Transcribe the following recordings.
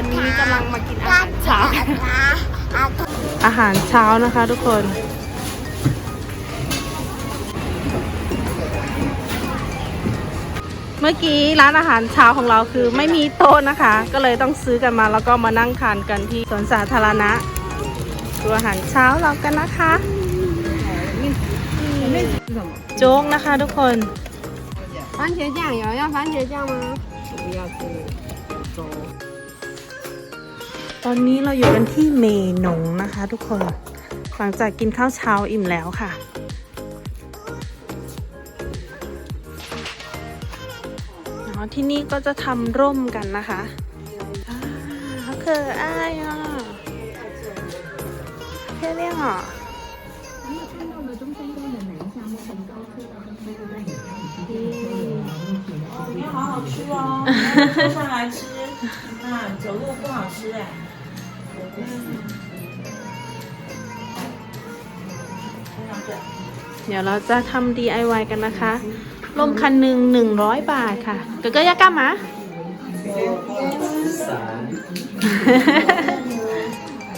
อนนี้กำลังมากินอาหารเช้า อาหารเช้านะคะทุกคน เมื่อกี้ร้านอาหารเช้าของเราคือไม่มีโต๊ะนะคะ ก็เลยต้องซื้อกันมาแล้วก็มานั่งทานกันที่สวนสาธารณะดูอาหารเช้าเรากันนะคะ โจ๊กนะคะทุกคน 番茄酱有要番茄酱吗？不要吃粥。 ตอนนี้เราอยู่กันที่เมหนงนะคะ ทุกคน หลังจากกินข้าวเช้าอิ่มแล้วค่ะอ๋อที่นี่ก็จะทำร่มกันนะคะอ่าเขาคืออ้ายอ่ะเท่เรียงอ่ะ 里面好好吃哦，坐上来吃，啊，走路不好吃哎。 เดี๋ยวเราจะทำ DIY กันนะคะลมคันหนึ่งหนึ่งร้อยบาทค่ะ เกเกยากามะ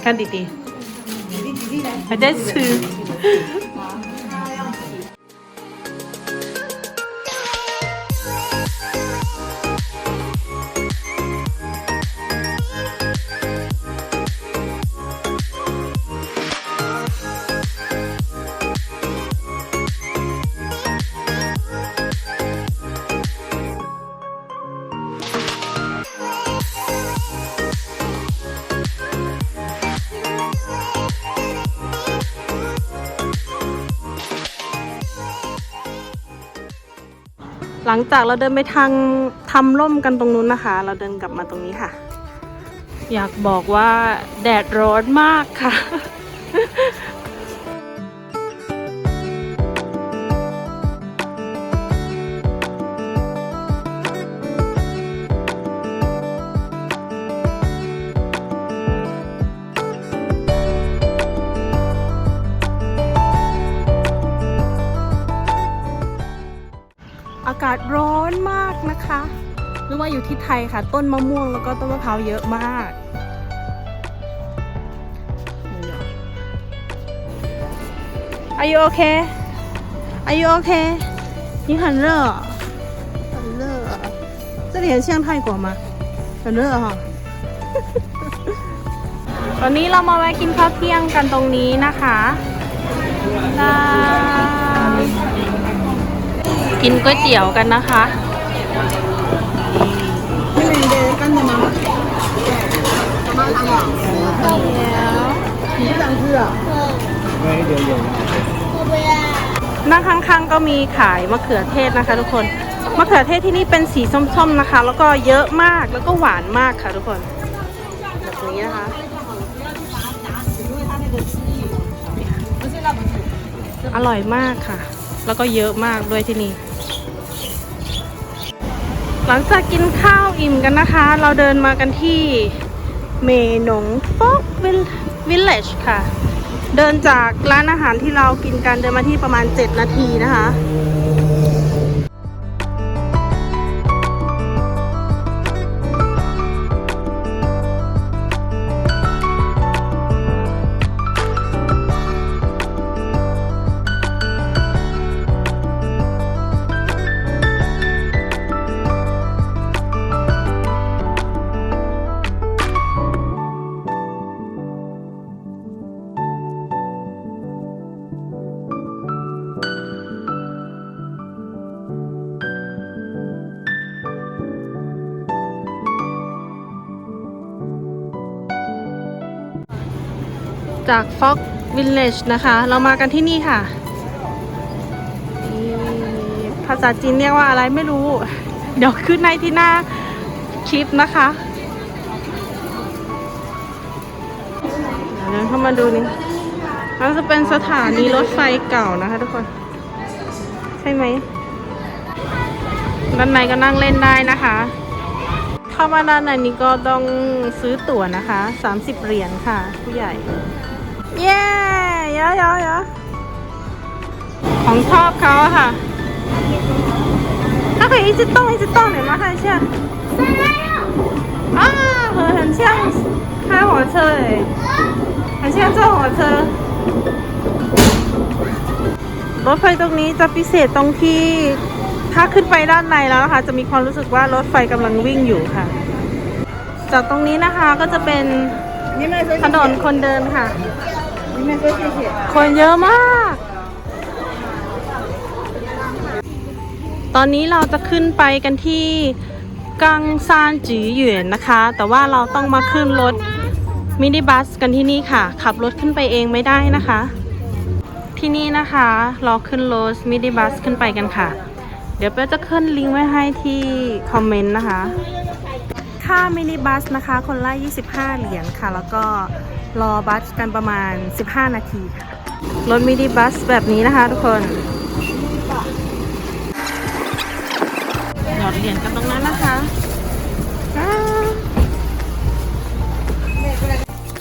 กันดีดีไปได้ซื้อ หลังจากเราเดินไปทางทำร่มกันตรงนู้นนะคะ เราเดินกลับมาตรงนี้ค่ะ อยากบอกว่าแดดร้อนมากค่ะ อากาศร้อนมากนะคะหรือว่าอยู่ที่ไทยค่ะ ต้นมะม่วงแล้วก็ต้นมะพร้าวเยอะมาก Are you okay? Are you okay? 你很热，很热。这里很像泰国吗？很热哈。ตอนนี้เรามาแวะกินข้าวเที่ยงกันตรงนี้นะคะตา กินก๋วยเตี๋ยวกันนะคะนั่งข้างๆก็มีขายมะเขือเทศนะคะ ทุกคนมะเขือเทศที่นี่เป็นสีส้มๆนะคะ แล้วก็เยอะมากแล้วก็หวานมากค่ะทุกคนแบบนี้นะคะอร่อยมากค่ะ แล้วก็เยอะมากด้วยที่นี่ หลังจากกินข้าวอิ่มกันนะคะ เราเดินมากันที่เมนงฟอกวิลเลจค่ะ เดินจากร้านอาหารที่เรากินกันเดินมาที่ประมาณ 7 นาทีนะคะ จากฟ็อกวิลเลจนะคะ เรามากันที่นี่ค่ะ ภาษาจีนเรียกว่าอะไรไม่รู้ เดี๋ยวขึ้นในที่หน้าคลิปนะคะเดี๋ยวเดินเข้ามาดูนี่มันจะเป็นสถานีรถไฟเก่านะคะทุกคน ใช่ไหมด้านในก็นั่งเล่นได้นะคะ เข้ามาด้านในนี้ก็ต้องซื้อตั๋วนะคะ 30 เหรียญค่ะ ผู้ใหญ่ เย้เยอะเยอะเยอะของชอบเขาอะค่ะ 它可以一直动，一直动，你们看一下。 啊，很很像开火车哎，很像坐火车。รถไฟตรงนี้จะพิเศษตรงที่ถ้าขึ้นไปด้านในแล้วนะคะ จะมีความรู้สึกว่ารถไฟกำลังวิ่งอยู่ค่ะ จากตรงนี้นะคะก็จะเป็น 你们说 ถนนคนเดินค่ะ 你们说谢谢。 คนเยอะมาก ตอนนี้เราจะขึ้นไปกันที่กังซานจือหยวนนะคะ แต่ว่าเราต้องมาขึ้นรถมินิบัสกันที่นี่ค่ะ ขับรถขึ้นไปเองไม่ได้นะคะ ที่นี่นะคะเราขึ้นรถมินิบัสขึ้นไปกันค่ะ เดี๋ยวเป้จะขึ้นลิงก์ไว้ให้ที่คอมเมนต์นะคะ ค่ามินิบัสนะคะ คนละ25 เหรียญค่ะ แล้วก็ รอบัสกันประมาณ 15 นาทีค่ะ รถมินิบัสแบบนี้นะคะทุกคนหยอดเหรียญกันตรงนั้นนะคะอ่า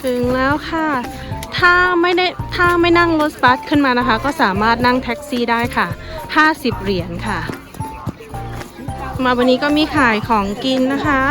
ถึงแล้วค่ะ ถ้าไม่ได้ถ้าไม่นั่งรถบัสขึ้นมานะคะ ก็สามารถนั่งแท็กซี่ได้ค่ะ 50 เหรียญค่ะ มาวันนี้ก็มีขายของกินนะคะ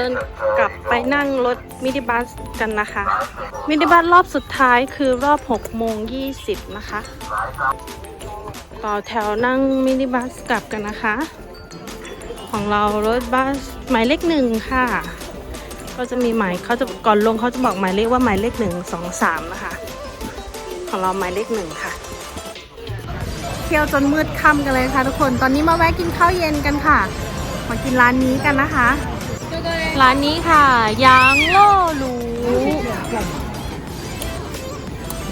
ดินกลับไปนั่งรถมินิบัสกันนะคะ มินิบัสรอบสุดท้ายคือรอบ6โมง20 นะคะ ต่อแถวนั่งมินิบัสกลับกันนะคะ ของเรารถบัสหมายเลขหนึ่งค่ะ ก็จะมีหมายเขาจะก่อนลงเขาจะบอกหมายเลขว่าหมายเลขหนึ่งสองสามนะคะ ของเราหมายเลขหนึ่งค่ะเที่ยวจนมืดค่ำกันเลยค่ะทุกคน ตอนนี้มาแวะกินข้าวเย็นกันค่ะ มากินร้านนี้กันนะคะ ร้านนี้ค่ะยางโล่หรู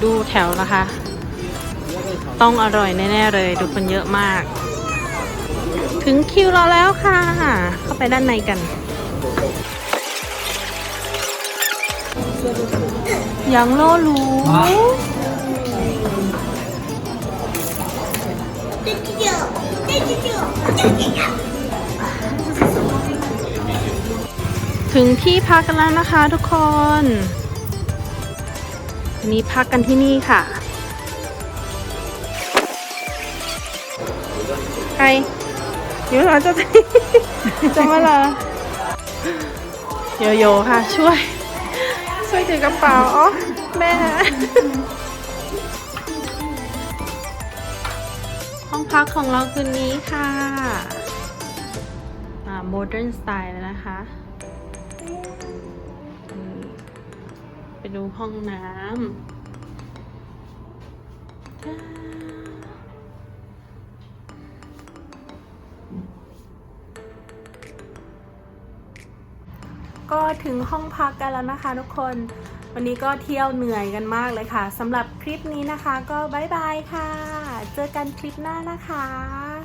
ดูแถวนะคะ ต้องอร่อยแน่ๆเลย ดูคนเยอะมาก ถึงคิวเราแล้วค่ะ เข้าไปด้านในกันยางโล่หรู ถึงที่พักกันแล้วนะคะทุกคนวันนี้พักกันที่นี่ค่ะ ใครอยู่เรอจะจะมาเหรอโยโย่ค่ะ ช่วย ช่วยถือกระเป๋าอ๋อแม่ห้องพักของเราคืนนี้ค่ะ อ่าโมเดิร์นสไตล์นะคะ ดูห้องน้ำก็ถึงห้องพักกันแล้วนะคะทุกคน วันนี้ก็เที่ยวเหนื่อยกันมากเลยค่ะสำหรับคลิปนี้นะคะ ก็บายบายค่ะ เจอกันคลิปหน้านะคะ